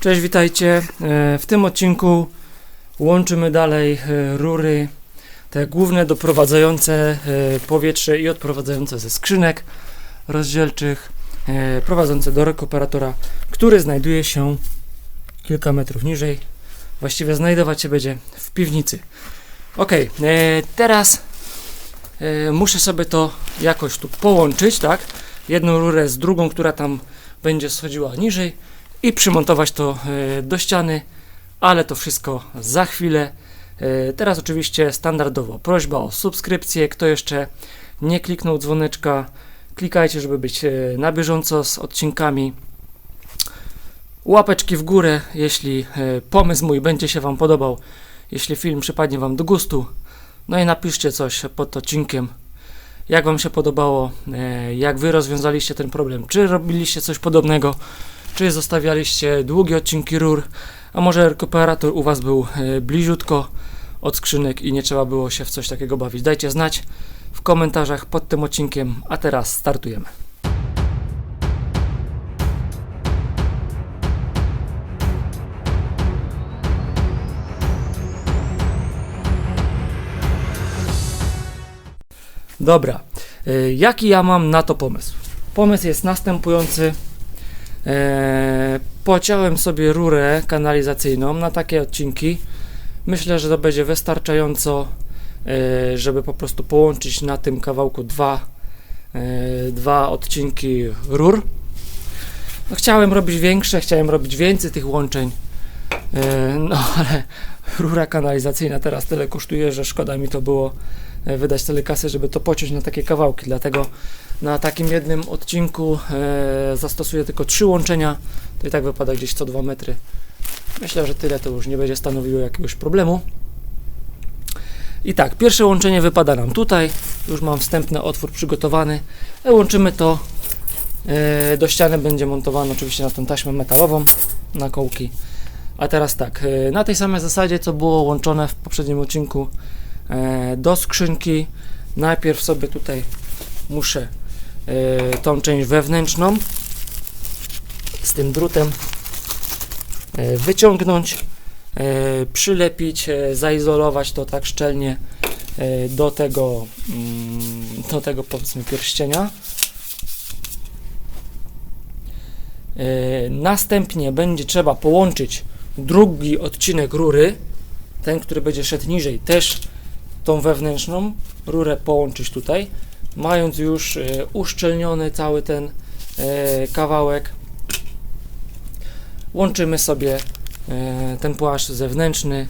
Cześć, witajcie. E, W tym odcinku łączymy dalej e, rury, te główne doprowadzające e, powietrze i odprowadzające ze skrzynek rozdzielczych, prowadzące do rekuperatora, który znajduje się kilka metrów niżej. Właściwie znajdować się będzie w piwnicy. Ok, teraz muszę sobie to jakoś tu połączyć, tak? Jedną rurę z drugą, która tam będzie schodziła niżej i przymontować to e, do ściany, ale to wszystko za chwilę. E, Teraz oczywiście standardowo prośba o subskrypcję. Kto jeszcze nie kliknął dzwoneczka, klikajcie, żeby być e, na bieżąco z odcinkami. Łapeczki w górę, jeśli pomysł mój będzie się Wam podobał, jeśli film przypadnie Wam do gustu. No i napiszcie coś pod odcinkiem, jak Wam się podobało, jak Wy rozwiązaliście ten problem, czy robiliście coś podobnego, czy zostawialiście długie odcinki rur, a może rekuperator u Was był e, bliziutko od skrzynek i nie trzeba było się w coś takiego bawić. Dajcie znać w komentarzach pod tym odcinkiem, a teraz startujemy. Dobra, e, jaki ja mam na to pomysł? Pomysł jest następujący. E, pociąłem sobie rurę kanalizacyjną na takie odcinki. Myślę, że to będzie wystarczająco, e, żeby po prostu połączyć na tym kawałku dwa, e, dwa odcinki rur. No, chciałem robić większe, chciałem robić więcej tych łączeń, no ale rura kanalizacyjna teraz tyle kosztuje, że szkoda mi to było e, wydać tyle kasy, żeby to pociąć na takie kawałki. Dlatego na takim jednym odcinku e, zastosuję tylko trzy łączenia. To i tak wypada gdzieś co 2 metry. Myślę, że tyle to już nie będzie stanowiło jakiegoś problemu. I tak, pierwsze łączenie wypada nam tutaj. Już mam wstępny otwór przygotowany. E, łączymy to e, do ściany. Będzie montowany oczywiście na tą taśmę metalową, na kołki. A teraz tak, e, na tej samej zasadzie, co było łączone w poprzednim odcinku e, do skrzynki. Najpierw sobie tutaj muszę e, tą część wewnętrzną z tym drutem wyciągnąć, przylepić, zaizolować to tak szczelnie do tego, mm, do tego powiedzmy pierścienia. Następnie będzie trzeba połączyć drugi odcinek rury, ten, który będzie szedł niżej, też tą wewnętrzną rurę połączyć tutaj, mając już e, uszczelniony cały ten e, kawałek. Łączymy sobie e, ten płaszcz zewnętrzny,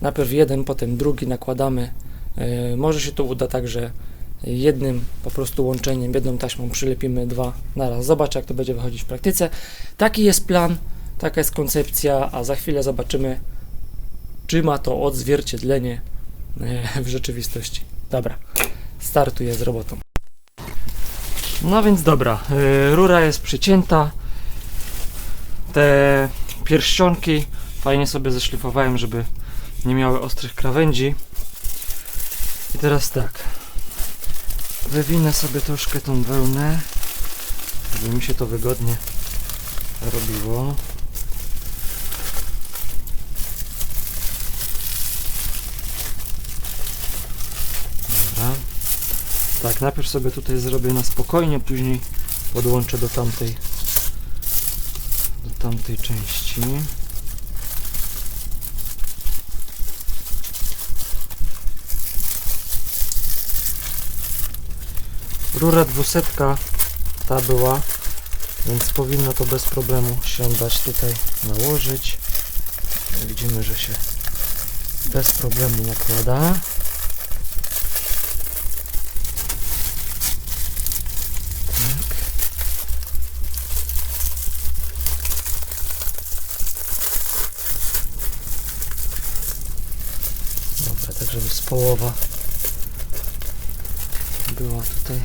najpierw jeden, potem drugi nakładamy. Może się to uda tak, że jednym po prostu łączeniem, jedną taśmą przylepimy dwa na raz. Zobaczę, jak to będzie wychodzić w praktyce. Taki jest plan, taka jest koncepcja, a za chwilę zobaczymy, czy ma to odzwierciedlenie e, w rzeczywistości. Dobra, startuję z robotą. No więc dobra, e, rura jest przycięta. Te pierścionki fajnie sobie zeszlifowałem, żeby nie miały ostrych krawędzi. I teraz tak, wywinę sobie troszkę tą wełnę, żeby mi się to wygodnie robiło. Dobra. Tak, najpierw sobie tutaj zrobię na spokojnie, później podłączę do tamtej do tamtej części. Rura dwusetka ta była, więc powinno to bez problemu się dać tutaj nałożyć. Widzimy, że się bez problemu nakłada. Połowa była tutaj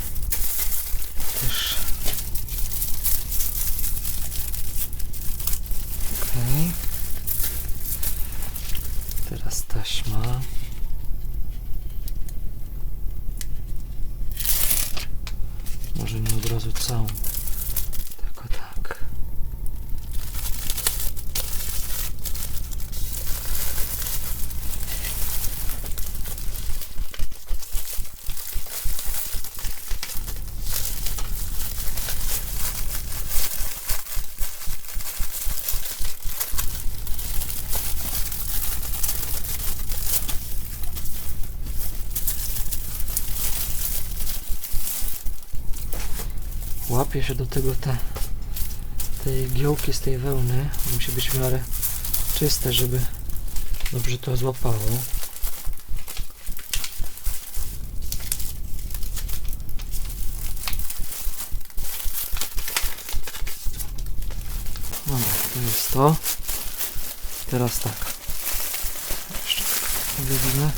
łapie się do tego te, tej giełki z tej wełny. Musi być w miarę czyste, żeby dobrze to złapało. Dobra, to jest to. Teraz tak. Jeszcze wywinę.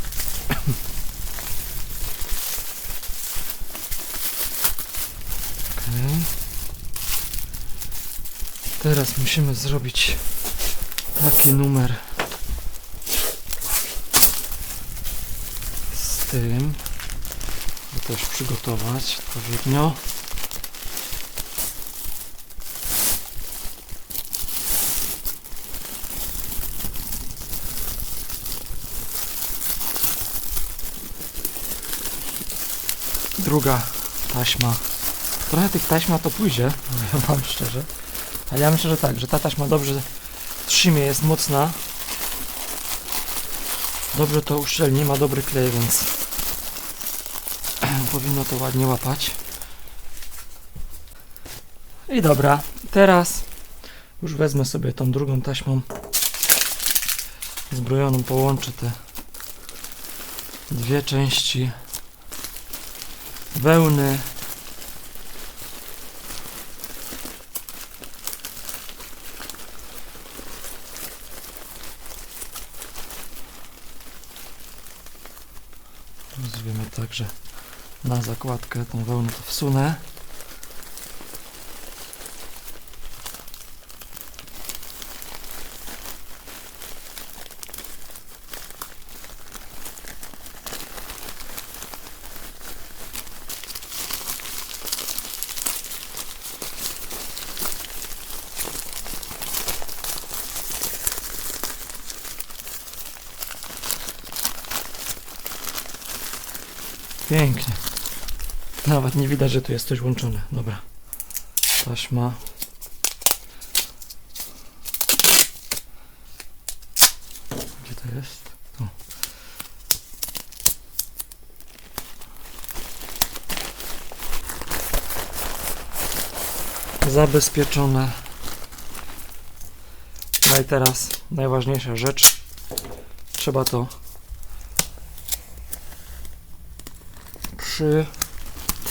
Teraz musimy zrobić taki numer z tym, by też przygotować odpowiednio. Druga taśma. Trochę tych taśm na to pójdzie, powiem szczerze. Ale ja myślę, że tak, że ta taśma dobrze trzymie, jest mocna. Dobrze to uszczelni, ma dobry klej, więc powinno to ładnie łapać. I dobra, teraz już wezmę sobie tą drugą taśmą zbrojoną, połączę te dwie części wełny. Zrobimy tak, że na zakładkę tą wełnę to wsunę. Pięknie. Nawet nie widać, że tu jest coś łączone. Dobra. Taśma. Gdzie to jest? Tu. Zabezpieczone. No i teraz najważniejsza rzecz. Trzeba to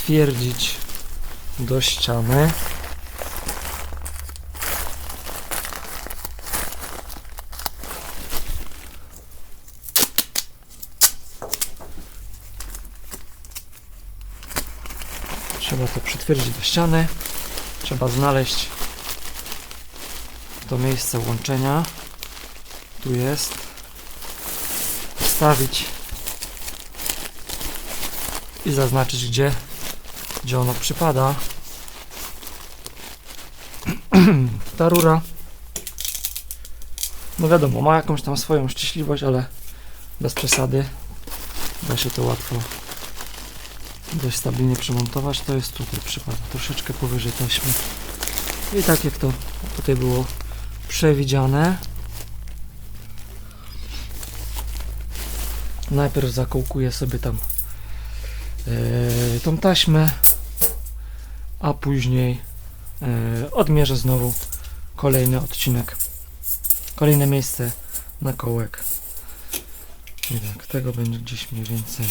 przytwierdzić do ściany. Trzeba to przytwierdzić do ściany. Trzeba znaleźć to miejsce łączenia. Tu jest. Wstawić i zaznaczyć gdzie, gdzie ono przypada. Ta rura, no wiadomo, ma jakąś tam swoją ścisłość, ale bez przesady. Da się to łatwo dość stabilnie przymontować. To jest tutaj przypada, troszeczkę powyżej taśmy. I tak jak to tutaj było przewidziane. Najpierw zakołkuję sobie tam e, tą taśmę, a później e, odmierzę znowu kolejny odcinek, kolejne miejsce na kołek. I tak, tego będzie gdzieś mniej więcej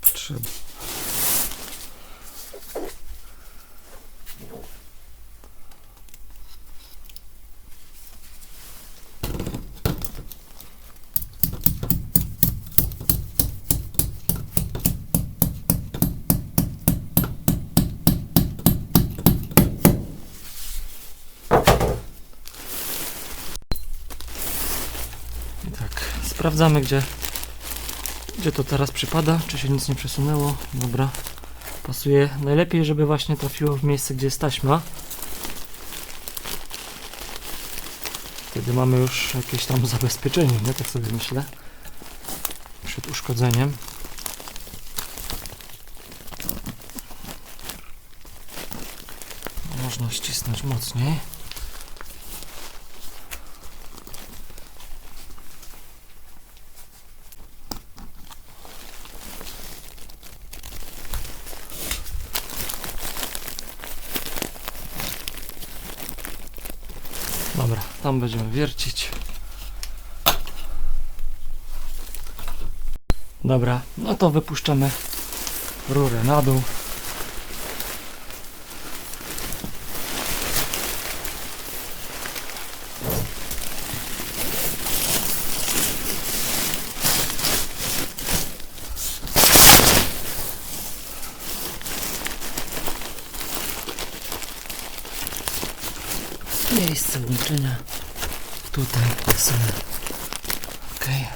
potrzeba. I tak, sprawdzamy gdzie, gdzie to teraz przypada, czy się nic nie przesunęło. Dobra, pasuje. Najlepiej, żeby właśnie trafiło w miejsce, gdzie jest taśma. Wtedy mamy już jakieś tam zabezpieczenie, nie? Tak sobie myślę. Przed uszkodzeniem. Można ścisnąć mocniej. Dobra, tam będziemy wiercić. Dobra, no to wypuszczamy rurę na dół. Miejsce łączenia tutaj sobie. Okej.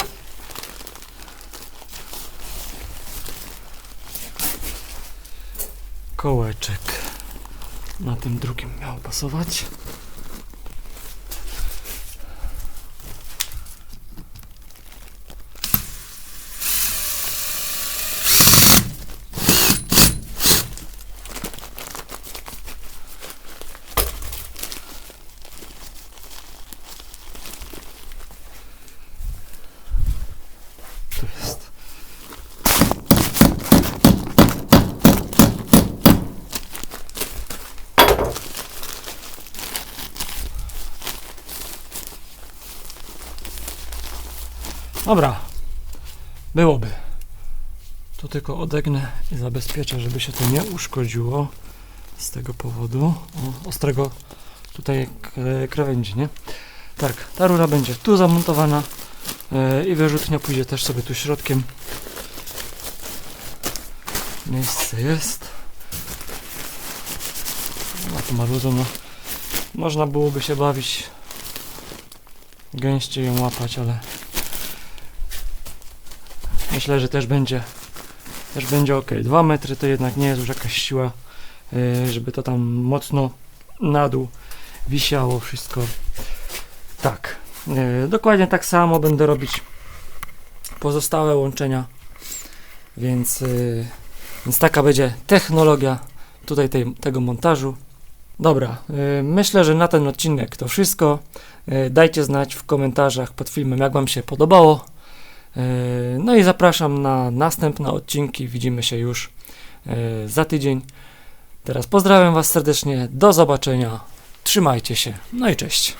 Kołeczek na tym drugim miał pasować. Dobra. Byłoby. Tu tylko odegnę i zabezpieczę, żeby się to nie uszkodziło z tego powodu o, ostrego tutaj krawędzi, nie? Tak, ta rura będzie tu zamontowana e, i wyrzutnia pójdzie też sobie tu środkiem. Miejsce jest. No to marudzą, no. Można byłoby się bawić gęściej ją łapać, ale myślę, że też będzie też będzie ok. 2 metry to jednak nie jest już jakaś siła, e, żeby to tam mocno na dół wisiało wszystko. Tak. E, Dokładnie tak samo będę robić pozostałe łączenia, więc, e, więc taka będzie technologia tutaj tej, tego montażu. Dobra, myślę, że na ten odcinek to wszystko. Dajcie znać w komentarzach pod filmem, jak Wam się podobało. E, No i zapraszam na następne odcinki. Widzimy się już e, za tydzień. Teraz pozdrawiam Was serdecznie. Do zobaczenia. Trzymajcie się. No i cześć.